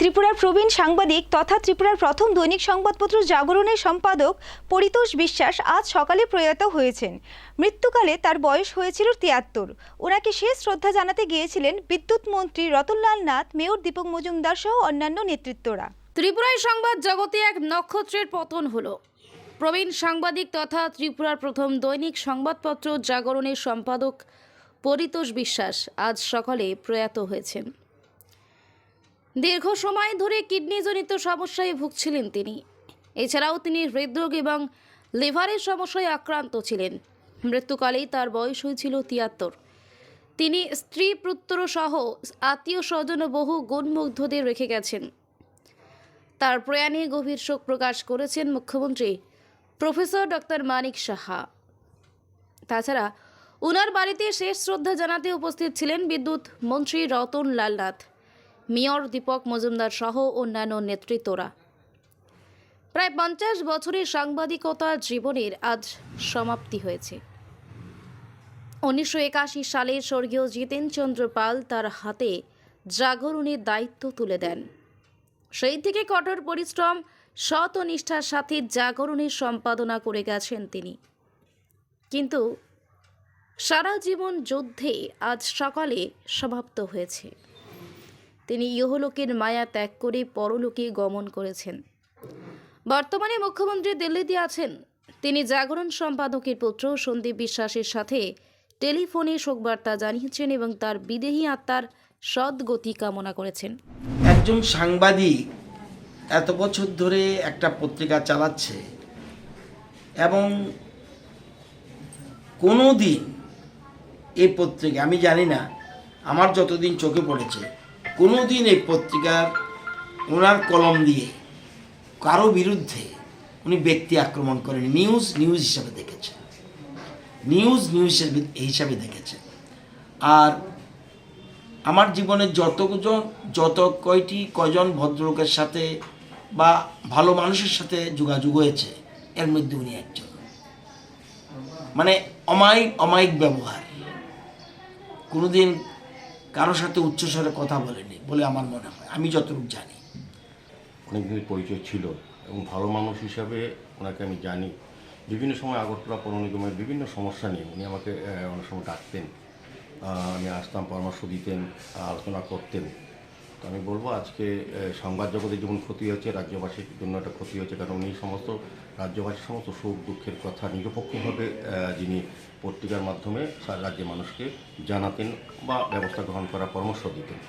ত্রিপুরার প্রবীণ সাংবাদিক তথা ত্রিপুরার প্রথম দৈনিক সংবাদপত্র জাগরণের সম্পাদক পরিতোষ বিশ্বাস আজ সকালে প্রয়াত হয়েছেন। মৃত্যুকালে তার বয়স হয়েছিল তিয়াত্তর। ওনাকে শেষ শ্রদ্ধা জানাতে গিয়েছিলেন বিদ্যুৎ মন্ত্রী রতনলাল নাথ, মেয়র দীপক মজুমদার সহ অন্যান্য নেতৃত্বরা। ত্রিপুরায় সংবাদ জগতে এক নক্ষত্রের পতন হলো। প্রবীণ সাংবাদিক তথা ত্রিপুরার প্রথম দৈনিক সংবাদপত্র জাগরণের সম্পাদক পরিতোষ বিশ্বাস আজ সকালে প্রয়াত হয়েছেন। দীর্ঘ সময় ধরে কিডনিজনিত সমস্যায় ভুগছিলেন তিনি। এছাড়াও তিনি হৃদরোগ এবং লিভারের সমস্যায় আক্রান্ত ছিলেন। মৃত্যুকালেই তার বয়স হয়েছিল তিয়াত্তর। তিনি স্ত্রী, পুত্র সহ আত্মীয় স্বজন বহু গুণমুগ্ধদের রেখে গেছেন। তার প্রয়াণে গভীর শোক প্রকাশ করেছেন মুখ্যমন্ত্রী প্রফেসর ডক্টর মানিক সাহা। তাছাড়া উনার বাড়িতে শেষ শ্রদ্ধা জানাতে উপস্থিত ছিলেন বিদ্যুৎ মন্ত্রী রতন লালনাথ মেয়র দীপক মজুমদার সহ অন্যান্য নেতৃত্বরা। প্রায় পঞ্চাশ বছরের সাংবাদিকতা জীবনের আজ সমাপ্তি হয়েছে। উনিশশো একাশি সালে স্বর্গীয় জিতেন চন্দ্র পাল তার হাতে জাগরণের দায়িত্ব তুলে দেন। সেই থেকে কঠোর পরিশ্রম, সৎ নিষ্ঠার সাথে জাগরণের সম্পাদনা করে গেছেন তিনি। কিন্তু সারা জীবন যুদ্ধে আজ সকালে সমাপ্ত হয়েছে। তিনি ইহলোকের মায়া ত্যাগ করে পরলোকে গমন করেছেন। বর্তমানে মুখ্যমন্ত্রী দিল্লিতে আছেন। তিনি জাগরণ সম্পাদকের পুত্র সন্দীপ বিশ্বাসের সাথে টেলিফোনে শোকবার্তা জানিয়েছেন এবং তার বিদেহী আত্মার সদ্গতি কামনা করেছেন। একজন সাংবাদিক এত বছর ধরে একটা পত্রিকা চালাচ্ছে এবং কোনো দিন এই পত্রিকা, আমি জানি না, আমার যতদিন চোখে পড়েছে কোনো দিন এই পত্রিকার ওনার কলম দিয়ে কারও বিরুদ্ধে উনি ব্যক্তি আক্রমণ করেন। নিউজ নিউজ হিসাবে দেখেছে নিউজ নিউজ হিসাবে হিসাবে দেখেছে আর আমার জীবনে যতজন যত কয়টি কজন ভদ্রলোকের সাথে বা ভালো মানুষের সাথে যোগাযোগ হয়েছে, এর মধ্যে উনি একজন। মানে অমায়িক অমায়িক ব্যবহার। কোনোদিন কারোর সাথে উচ্চস্বরে কথা বলেনি বলে আমার মনে হয়। আমি যতটুকু জানি। অনেক দিনের পরিচয় ছিল এবং ভালো মানুষ হিসাবে ওনাকে আমি জানি। বিভিন্ন সময় আগরতলা পৌর নিগমের বিভিন্ন সমস্যা নিয়ে উনি আমাকে অনেক সময় ডাকতেন। আমি আসতাম, পরামর্শ দিতেন আলোচনা করতেন। তো আমি বলব আজকে সংবাদ জগতে যেমন ক্ষতি হয়েছে, রাজ্যবাসীর জন্য একটা ক্ষতি হয়েছে, কারণ উনি সমস্ত রাজ্যবাসীর সমস্ত সুখ দুঃখের কথা নিরপেক্ষভাবে যিনি পত্রিকার মাধ্যমে রাজ্যের মানুষকে জানাতেন বা ব্যবস্থা গ্রহণ করার পরামর্শ দিতেন।